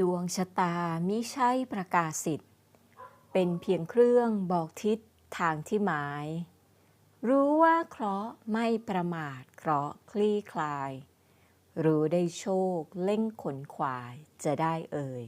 ดวงชะตามิใช่ประกาศสิทธิ์ เป็นเพียงเครื่องบอกทิศทางที่หมาย รู้ว่าเคราะห์ไม่ประมาทเคราะห์คลี่คลาย รู้ได้โชคเล่งขนขวายจะได้เอ่ย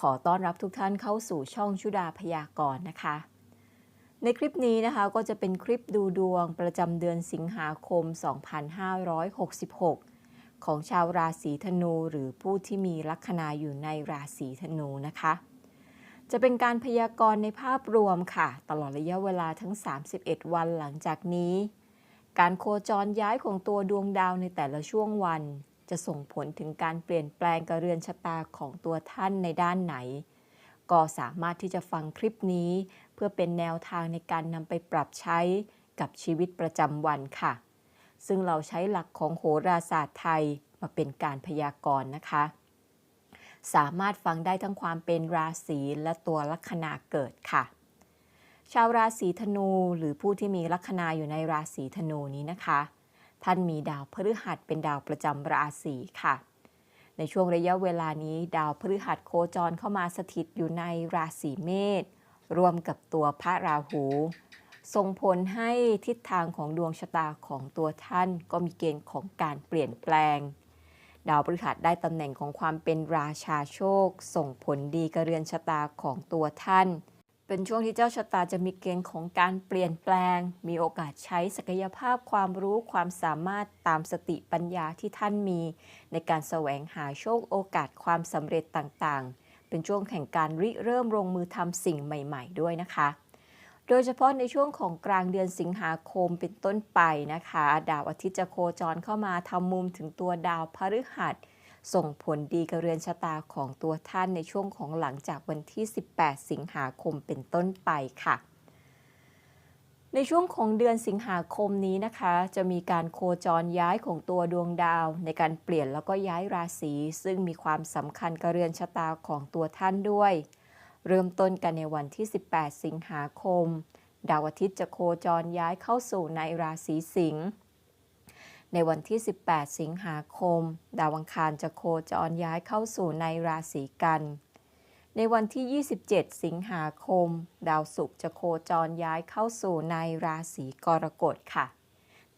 ขอต้อนรับทุกท่านเข้าสู่ช่องชุดาพยากรณ์นะคะ ในคลิปนี้นะคะก็จะเป็นคลิปดูดวงประจำเดือนสิงหาคม 2566 ของชาวราศีธนู หรือผู้ที่มีลัคนาอยู่ในราศีธนูนะคะ จะเป็นการพยากรณ์ในภาพรวมค่ะ ตลอดระยะเวลาทั้ง 31 วันหลังจากนี้ การโคจรย้ายของตัวดวงดาวในแต่ละช่วงวัน จะส่งผลถึงการเปลี่ยนแปลงกระเรือนชะตาของตัวท่านในด้านไหน ก็สามารถที่จะฟังคลิปนี้ เพื่อเป็นแนวทางในการนำไปปรับใช้กับชีวิตประจำวันค่ะ ซึ่งเราใช้หลักของโหราศาสตร์ไทยมาเป็นการพยากรณ์นะคะ สามารถฟังได้ทั้งความเป็นราศีและตัวลัคนาเกิดค่ะ ชาวราศีธนูหรือผู้ที่มีลัคนาอยู่ในราศีธนูนี้นะคะ ท่านมีดาวพฤหัสเป็นดาวประจำราศีค่ะ ในช่วงระยะเวลานี้ ดาวพฤหัสโคจรเข้ามาสถิตอยู่ในราศีเมษรวมกับตัวพระราหู ส่งผลให้ทิศทางของดวงชะตาของตัวท่านก็มีเกณฑ์ของการเปลี่ยนแปลง ดาวพฤหัสได้ตำแหน่งของความเป็นราชาโชค ส่งผลดีกับเรือนชะตาของตัวท่าน เป็นช่วงที่เจ้าชะตาจะมีเกณฑ์ของการเปลี่ยนแปลง มีโอกาสใช้ศักยภาพความรู้ความสามารถตามสติปัญญาที่ท่านมี ในการแสวงหาโชคโอกาสความสำเร็จต่างๆ เป็นช่วงแห่งการริเริ่มลงมือทำสิ่งใหม่ ๆ ด้วยนะคะ โดยเฉพาะในช่วงของกลางเดือนสิงหาคมเป็นต้นไปนะคะ ดาวอาทิตย์จะโคจรเข้ามาทำมุมถึงตัวดาวพฤหัส ส่งผลดีกับเรือนชะตาของตัวท่านในช่วงของหลังจากวันที่ 18 สิงหาคมเป็นต้นไปค่ะในช่วงของเดือนสิงหาคมนี้นะคะ จะมีการโคจรย้ายของตัวดวงดาว ในการเปลี่ยนแล้วก็ย้ายราศีซึ่งมีความสำคัญกับเรือนชะตาของตัวท่านด้วย เริ่มต้นกันในวันที่ 18 สิงหาคม ดาวอาทิตย์จะโคจรย้ายเข้าสู่ในราศีสิงห์ในวันที่ 18 สิงหาคม ดาวอังคารจะโคจรย้ายเข้าสู่ในราศีกัน ในวันที่ 27 สิงหาคม ดาวศุกร์จะโคจรย้ายเข้าสู่ในราศีกรกฎค่ะ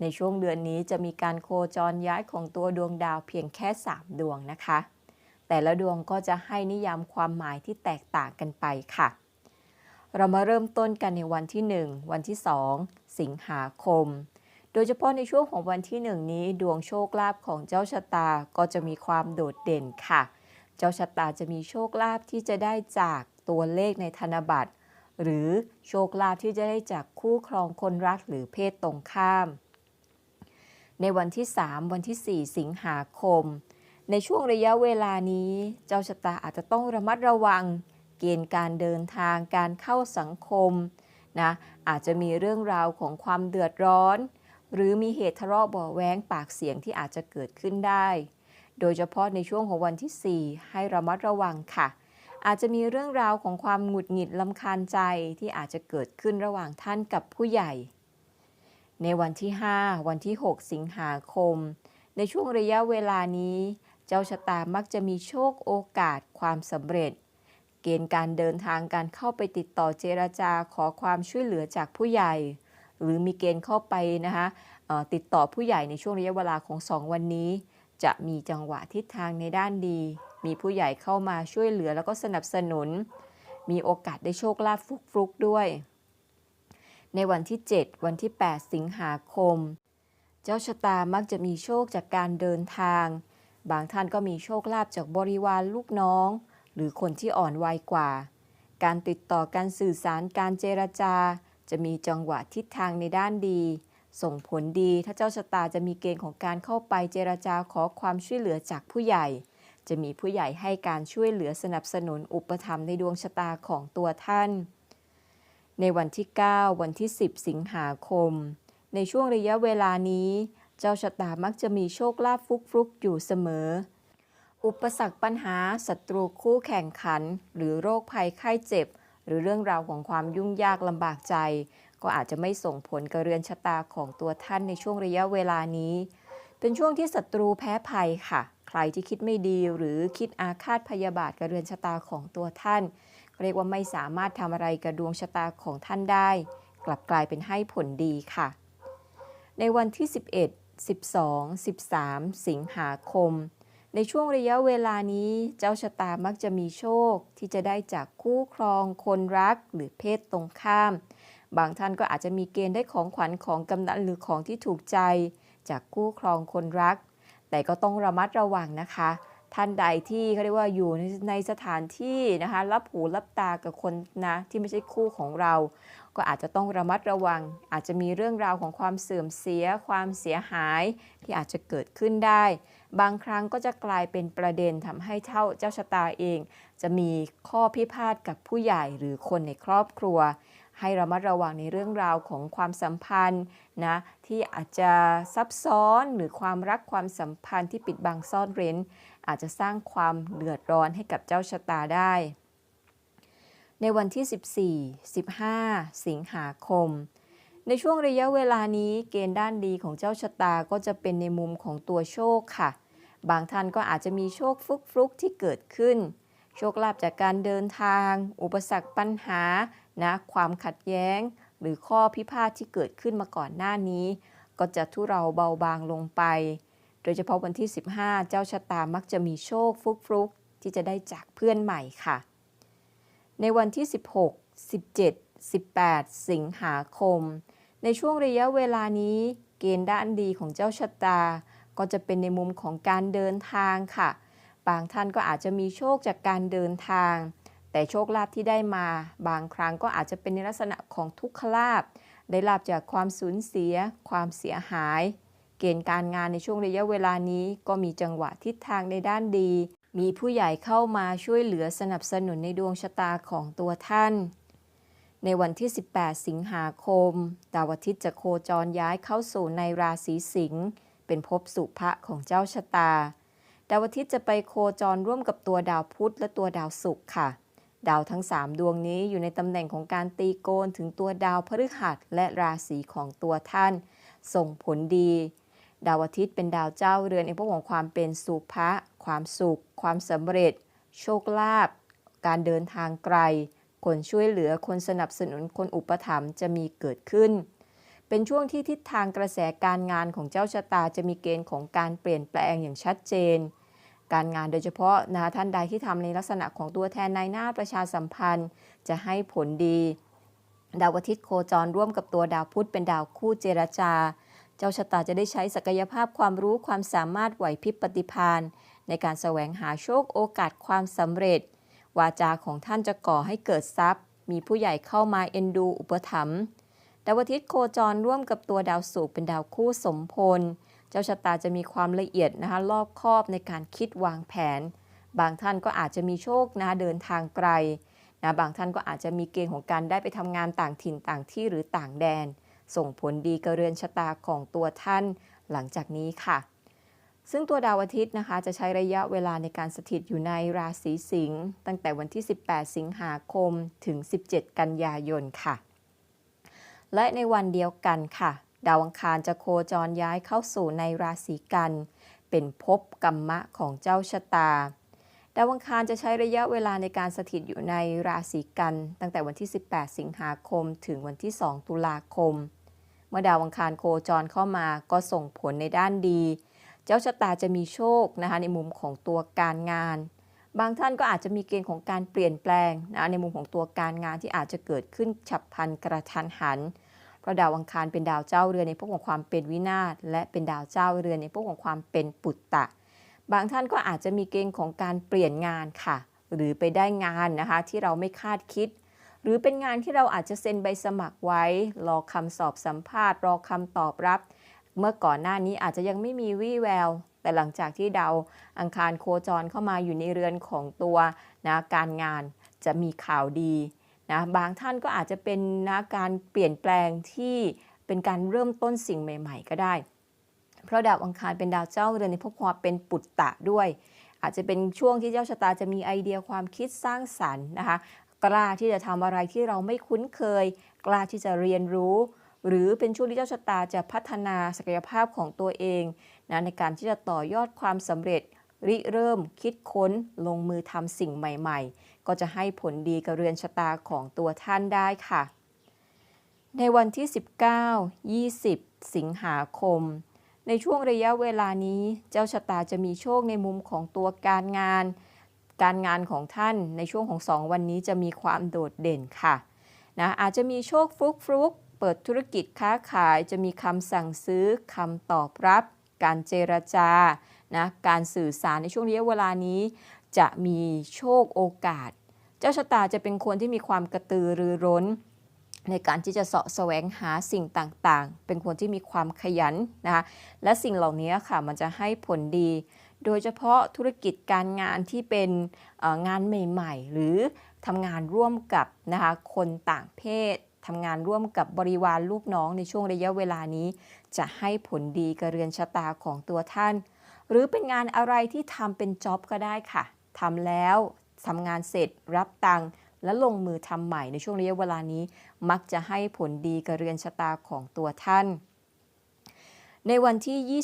ในช่วงเดือนนี้จะมีการโคจรย้ายของตัวดวงดาวเพียงแค่ 3 ดวงนะคะ แต่ละดวงก็จะให้นิยามความหมายที่แตกต่างกันไปค่ะ เรามาเริ่มต้นกันในวันที่ 1 วันที่ 2 สิงหาคม โดยเฉพาะในช่วงของวันที่ 1 นี้ดวงโชคลาภของเจ้าชะตาก็จะมีความโดดเด่นค่ะ เจ้าชะตาจะมีโชคลาภที่จะได้จากตัวเลขในธนบัตร หรือโชคลาภที่จะได้จากคู่ครองคนรักหรือเพศตรงข้าม ในวันที่ 3 วันที่ 4 สิงหาคม ในช่วงระยะเวลานี้ เจ้าชะตาอาจจะต้องระมัดระวัง เกณฑ์การเดินทางการเข้าสังคมนะอาจจะมีเรื่องราวของความเดือดร้อน หรือมีเหตุทะเลาะเบาะแว้งปากเสียงที่อาจจะเกิดขึ้นได้ โดยเฉพาะในช่วงของวันที่ 4 ให้ระมัดระวังค่ะ อาจจะมีเรื่องราวของความหงุดหงิดลำคาญใจที่อาจจะเกิดขึ้นระหว่างท่านกับผู้ใหญ่ ในวันที่ 5 วันที่ 6 สิงหาคม ในช่วงระยะเวลานี้ เจ้าชะตามักจะมีโชคโอกาสความสำเร็จ เกณฑ์การเดินทางการเข้าไปติดต่อเจรจาขอความช่วยเหลือจากผู้ใหญ่ หรือมีเกณฑ์เข้าไปนะคะติดต่อผู้ใหญ่ในช่วงระยะเวลาของ 2 วันนี้ จะมีจังหวะทิศทางในด้านดี มีผู้ใหญ่เข้ามาช่วยเหลือแล้วก็สนับสนุน มีโอกาสได้โชคลาภฟลุกๆด้วย ในวันที่ 7 วันที่ 8 สิงหาคม เจ้าชะตามักจะมีโชคจากการเดินทาง บางท่านก็มีโชคลาภจากบริวารลูกน้อง หรือคนที่อ่อนวัยกว่า การติดต่อการสื่อสารการเจรจา จะมีจังหวะทิศทางในด้านดี ส่งผลดีถ้าเจ้าชะตาจะมีเกณฑ์ของการเข้าไปเจรจาขอความช่วยเหลือจากผู้ใหญ่ จะมีผู้ใหญ่ให้การช่วยเหลือสนับสนุนอุปถัมภ์ในดวงชะตาของตัวท่าน ในวันที่ 9 วันที่ 10 สิงหาคม ในช่วงระยะเวลานี้ เจ้าชะตามักจะมีโชคลาภฟลุกๆอยู่เสมอ อุปสรรคปัญหาศัตรูคู่แข่งขัน หรือโรคภัยไข้เจ็บ หรือเรื่องราวของความยุ่งยากลำบากใจ ก็อาจจะไม่ส่งผลกับเรือนชะตาของตัวท่านในช่วงระยะเวลานี้ เป็นช่วงที่ศัตรูแพ้ภัยค่ะ ใครที่คิดไม่ดีหรือคิดอาฆาตพยาบาทกับเรือนชะตาของตัวท่าน เรียกว่าไม่สามารถทำอะไรกับดวงชะตาของท่านได้ กลับกลายเป็นให้ผลดีค่ะ ในวันที่ 11 12 13 สิงหาคม ในช่วงระยะเวลานี้เจ้าชะตามักจะมีโชคที่จะได้จากคู่ครอง คนรักหรือเพศตรงข้าม บางท่านก็อาจจะมีเกณฑ์ได้ของขวัญของกำนันหรือของที่ถูกใจ จากคู่ครองคนรัก แต่ก็ต้องระมัดระวังนะคะ ท่านใดที่เขาเรียกว่าอยู่ในในสถานที่นะคะรับหูรับตากับคนนะที่ไม่ใช่คู่ของเรา ก็อาจจะต้องระมัดระวัง อาจจะมีเรื่องราวของความเสื่อมเสีย ความเสียหายที่อาจจะเกิดขึ้นได้ บางครั้งก็จะกลายเป็นประเด็นทำให้เจ้าเจ้าชะตาเอง จะมีข้อพิพาทกับผู้ใหญ่หรือคนในครอบครัว ให้ระมัดระวังในเรื่องราวของความสัมพันธ์นะที่อาจจะซับซ้อนหรือความรักความสัมพันธ์ที่ปิดบังซ่อนเร้น อาจจะสร้างความเดือดร้อนให้กับเจ้าชะตาได้ ในวันที่ 14 15 สิงหาคม ในช่วงระยะเวลานี้เกณฑ์ด้านดีของเจ้าชะตาก็จะเป็นในมุมของตัวโชคค่ะ บางท่านก็อาจจะมีโชคฟุกฟุกๆที่เกิดขึ้น โชคลาภจากการเดินทาง อุปสรรคปัญหา นะความขัดแย้ง หรือข้อพิพาทที่เกิดขึ้นมาก่อนหน้านี้ ก็จะทุเราเบาบางลงไป โดยเฉพาะวันที่ 15 เจ้าชะตามักจะมีโชคฟุกฟุกที่จะได้จากเพื่อนใหม่ค่ะ ในวันที่ 16 17 18 สิงหาคม ในช่วงระยะเวลานี้เกณฑ์ด้านดีของเจ้าชะตา ก็จะเป็นในมุมของการเดินทางค่ะ บางท่านก็อาจจะมีโชคจากการเดินทาง แต่โชคลาภที่ได้มาบางครั้งก็อาจจะเป็นในลักษณะของทุกขลาภได้ลาภจากความสูญเสีย ความเสียหาย เกณฑ์การงานในช่วงระยะเวลานี้ ก็มีจังหวะทิศทางในด้านดี มีผู้ใหญ่เข้ามาช่วยเหลือสนับสนุนในดวงชะตาของตัวท่าน ในวันที่ 18 สิงหาคม ดาวอาทิตย์จะโคจรย้ายเข้าสู่ในราศีสิงห์เป็นภพสุภะของเจ้าชะตา ดาวอาทิตย์จะไปโคจรร่วมกับตัวดาวพุธและตัวดาวศุกร์ค่ะ ดาวทั้ง 3 ดวงนี้อยู่ในตำแหน่งของการตีโกนถึงตัวดาวพฤหัสและราศีของตัวท่าน ส่งผลดี ดาวอาทิตย์เป็นดาวเจ้าเรือนในพวกของความเป็นสุภะความสุข ความสำเร็จ โชคลาภการเดินทางไกล คนช่วยเหลือคนสนับสนุนคนอุปถัมภ์จะมีเกิดขึ้น เป็นช่วงที่ทิศทางกระแสการงานของเจ้าชะตาจะมีเกณฑ์ของการเปลี่ยนแปลงอย่างชัดเจน การงานโดยเฉพาะนะท่านใดที่ทำในลักษณะของตัวแทนนายหน้าประชาสัมพันธ์ จะให้ผลดี ดาวอาทิตย์โคจรร่วมกับตัวดาวพุธเป็นดาวคู่เจรจา เจ้าชะตาจะได้ใช้ศักยภาพความรู้ความสามารถไหวพริบปฏิภาณในการแสวงหาโชคโอกาสความสำเร็จ วาจาของท่านจะก่อให้เกิดทรัพย์ มีผู้ใหญ่เข้ามาเอ็นดูอุปถัมภ์ดาวอาทิตย์โคจรร่วมกับตัวดาวศุกร์เป็นดาวคู่สมพล เจ้าชะตาจะมีความละเอียดนะคะรอบคอบในการคิดวางแผน บางท่านก็อาจจะมีโชคนะเดินทางไกลนะบางท่านก็อาจจะมีเกณฑ์ของการได้ไปทำงานต่างถิ่นต่างที่หรือต่างแดน ส่งผลดีกับเรือนชะตาของตัวท่านหลังจากนี้ค่ะ ซึ่งตัวดาวอาทิตย์นะคะจะใช้ระยะเวลาในการสถิตอยู่ในราศีสิงห์ตั้งแต่วันที่ 18 สิงหาคมถึง 17 กันยายนค่ะ และในวันเดียวกันค่ะ ดาวอังคารจะโคจรย้ายเข้าสู่ในราศีกัน เป็นภพกรรมะของเจ้าชะตา ดาวอังคารจะใช้ระยะเวลาในการสถิตอยู่ในราศีกัน ตั้งแต่วันที่ 18 สิงหาคม ถึงวันที่ 2 ตุลาคม เมื่อดาวอังคารโคจรเข้ามาก็ส่งผลในด้านดี เจ้าชะตาจะมีโชคนะคะในมุมของตัวการงาน บางท่านก็อาจจะมีเกณฑ์ของการเปลี่ยนแปลงนะในมุมของตัวการงานที่อาจจะเกิดขึ้นฉับพลันกระทันหัน เพราะดาวอังคารเป็นดาวเจ้าเรือนในพวกของความเป็นวินาศและเป็นดาวเจ้าเรือนในพวกของความเป็นปุตตะ บางท่านก็อาจจะมีเกณฑ์ของการเปลี่ยนงานค่ะ หรือไปได้งานนะคะที่เราไม่คาดคิด หรือเป็นงานที่เราอาจจะเซ็นใบสมัครไว้ รอคำสอบสัมภาษณ์ รอคำตอบรับ เมื่อก่อนหน้านี้อาจจะยังไม่มีวี่แววแต่หลังจากที่ดาวอังคารโคจรเข้ามาอยู่ในเรือนของตัวนะการงานจะมีข่าวดี นะบางท่านก็อาจจะเป็นนะการเปลี่ยนแปลงที่เป็นการเริ่มต้นสิ่งใหม่ ๆ ก็ได้ เพราะดาวอังคารเป็นดาวเจ้าเรือนในภพความเป็นปุตตะด้วย อาจจะเป็นช่วงที่เจ้าชะตาจะมีไอเดียความคิดสร้างสรรค์นะคะกล้าที่จะทำอะไรที่เราไม่คุ้นเคย กล้าที่จะเรียนรู้ หรือเป็นช่วงที่เจ้าชะตาจะพัฒนาศักยภาพของตัวเองนะในการที่จะต่อยอดความสำเร็จริเริ่มคิดค้นลงมือทำสิ่งใหม่ ๆ ก็จะให้ผลดีกับเรือนชะตาของตัวท่านได้ค่ะ ในวันที่ 19 20 สิงหาคม ในช่วงระยะเวลานี้เจ้าชะตาจะมีโชคในมุมของตัวการงาน การงานของท่านในช่วงของ2วันนี้จะมีความโดดเด่นค่ะนะอาจจะมีโชคฟลุกฟลุกเปิดธุรกิจค้าขายจะมีคำสั่งซื้อคำตอบรับ การเจรจานะการสื่อสารในช่วงระยะเวลานี้ จะมีโชคโอกาส เจ้าชะตาจะเป็นคนที่มีความกระตือรือร้น ในการที่จะเสาะแสวงหาสิ่งต่างๆ เป็นคนที่มีความขยันนะคะและสิ่งเหล่านี้ค่ะมันจะให้ผลดี โดยเฉพาะธุรกิจการงานที่เป็นงานใหม่ ๆ หรือทำงานร่วมกับนะคะคนต่างเพศทำงานร่วมกับบริวารลูกน้องในช่วงระยะเวลานี้ จะให้ผลดีกับเรือนชะตาของตัวท่าน หรือเป็นงานอะไรที่ทำเป็นจ็อบก็ได้ค่ะทำแล้ว ทำงานเสร็จ รับตังค์และลงมือทำใหม่ในช่วงระยะเวลานี้ มักจะให้ผลดีกับเรือนชะตาของตัวท่าน ในวันที่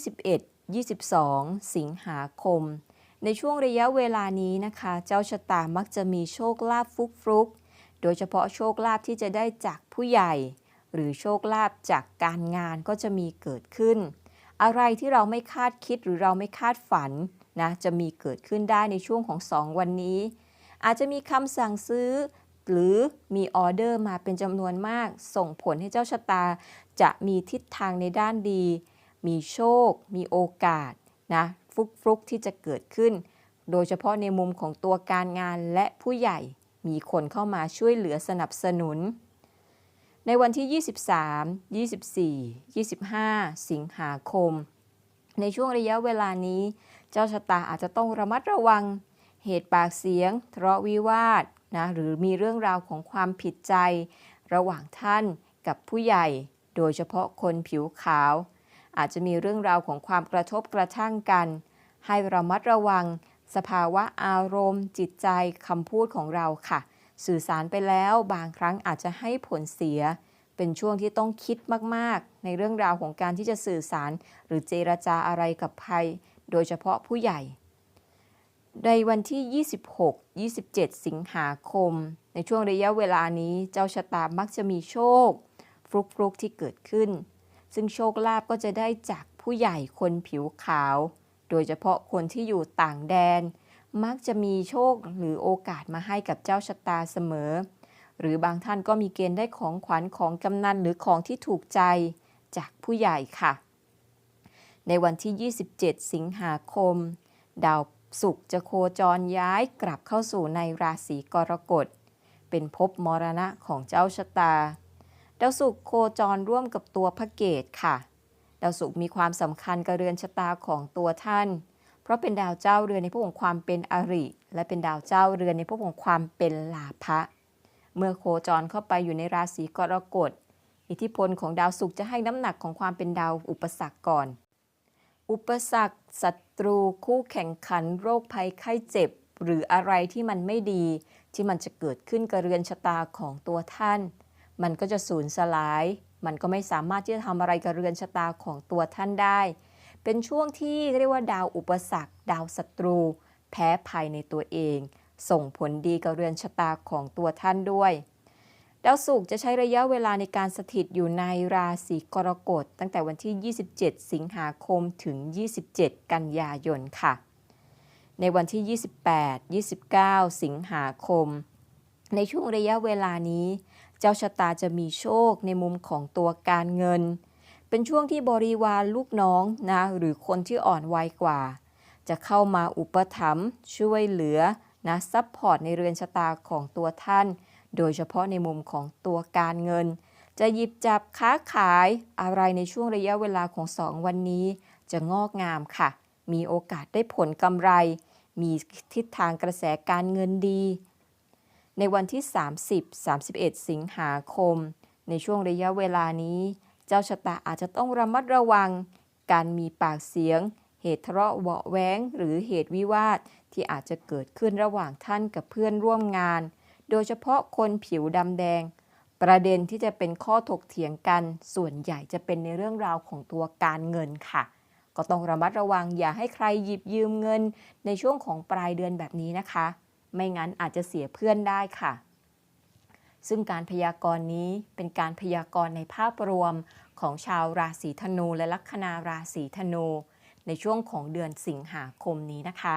21 22 สิงหาคม ในช่วงระยะเวลานี้นะคะ เจ้าชะตามักจะมีโชคลาภฟุกฟุกๆโดยเฉพาะโชคลาภที่จะได้จากผู้ใหญ่ หรือโชคลาภจากการงานก็จะมีเกิดขึ้น อะไรที่เราไม่คาดคิดหรือเราไม่คาดฝันนะจะมีเกิดขึ้นได้ในช่วงของ 2 วันนี้ อาจจะมีคำสั่งซื้อ หรือมีออเดอร์มาเป็นจำนวนมาก ส่งผลให้เจ้าชะตา จะมีทิศทางในด้านดี มีโชค มีโอกาสนะฟุกฟุกที่จะเกิดขึ้น โดยเฉพาะในมุมของตัวการงานและผู้ใหญ่มีคนเข้ามาช่วยเหลือสนับสนุน ในวันที่ 23 24 25 สิงหาคม ในช่วงระยะเวลานี้ เจ้าชะตาอาจจะต้องระมัดระวัง เหตุปากเสียงทะเลาะวิวาทนะหรือมีเรื่องราวของความผิดใจ ระหว่างท่านกับผู้ใหญ่ โดยเฉพาะคนผิวขาว อาจจะมีเรื่องราวของความกระทบกระทั่งกัน ให้ระมัดระวัง สภาวะอารมณ์ จิตใจคำพูดของเราค่ะ สื่อสารไปแล้วบางครั้งอาจจะให้ผลเสีย เป็นช่วงที่ต้องคิดมากๆ ในเรื่องราวของการที่จะสื่อสาร หรือเจรจาอะไรกับใครโดยเฉพาะผู้ใหญ่ ในวันที่ 26 27 สิงหาคม ในช่วงระยะเวลานี้เจ้าชะตามักจะมีโชค ฟลุกฟลุกที่เกิดขึ้น ซึ่งโชคลาภก็จะได้จากผู้ใหญ่คนผิวขาว โดยเฉพาะคนที่อยู่ต่างแดน มักจะมีโชคหรือโอกาสมาให้กับเจ้าชะตาเสมอ หรือบางท่านก็มีเกณฑ์ได้ของขวัญของกำนันหรือของที่ถูกใจจากผู้ใหญ่ค่ะ ในวันที่ 27 สิงหาคม ดาว ศุกร์จะโคจรย้ายกลับเข้าสู่ในราศีกรกฎ เป็นภพมรณะของเจ้าชะตา ดาวศุกร์โคจรร่วมกับตัวพระเกตค่ะ ดาวศุกร์มีความสำคัญกับเรือนชะตาของตัวท่าน เพราะเป็นดาวเจ้าเรือนในภพของความเป็นอริ และเป็นดาวเจ้าเรือนในภพของความเป็นลาภะ เมื่อโคจรเข้าไปอยู่ในราศีกรกฎ อิทธิพลของดาวศุกร์จะให้น้ำหนักของความเป็นดาวอุปสรรคก่อน อุปสรรคศัตรูคู่แข่งขันโรคภัยไข้เจ็บ หรืออะไรที่มันไม่ดี ที่มันจะเกิดขึ้นกับเรือนชะตาของตัวท่าน มันก็จะสูญสลาย มันก็ไม่สามารถที่จะทำอะไรกับเรือนชะตาของตัวท่านได้ เป็นช่วงที่เรียกว่าดาวอุปสรรค ดาวศัตรู แพ้ภัยในตัวเอง ส่งผลดีกับเรือนชะตาของตัวท่านด้วย ดาวศุกร์จะใช้ระยะเวลาในการสถิตอยู่ในราศีกรกฎตั้งแต่วันที่ 27 สิงหาคมถึง 27 กันยายนค่ะ ในวันที่ 28 29 สิงหาคม ในช่วงระยะเวลานี้ เจ้าชะตาจะมีโชคในมุมของตัวการเงิน เป็นช่วงที่บริวารลูกน้องนะหรือคนที่อ่อนวัยกว่า จะเข้ามาอุปถัมภ์ช่วยเหลือนะซัพพอร์ตในเรือนชะตาของตัวท่าน โดยเฉพาะในมุมของตัวการเงิน จะหยิบจับค้าขายอะไรในช่วงระยะเวลาของ 2 วันนี้ จะงอกงามค่ะ มีโอกาสได้ผลกำไร มีทิศทางกระแสการเงินดี ในวันที่ 30 31 สิงหาคม ในช่วงระยะเวลานี้ เจ้าชะตาอาจจะต้องระมัดระวัง การมีปากเสียง เหตุทะเลาะเบาะแว้ง หรือเหตุวิวาทที่อาจจะเกิดขึ้นระหว่างท่านกับเพื่อนร่วมงาน โดยเฉพาะคนผิวดำแดง ประเด็นที่จะเป็นข้อถกเถียงกัน ส่วนใหญ่จะเป็นในเรื่องราวของตัวการเงินค่ะ ก็ต้องระมัดระวังอย่าให้ใครหยิบยืมเงิน ในช่วงของปลายเดือนแบบนี้นะคะ ไม่งั้นอาจจะเสียเพื่อนได้ค่ะ ซึ่งการพยากรณ์นี้เป็นการพยากรณ์ในภาพรวมของชาวราศีธนูและลัคนาราศีธนูในช่วงของเดือนสิงหาคมนี้นะคะ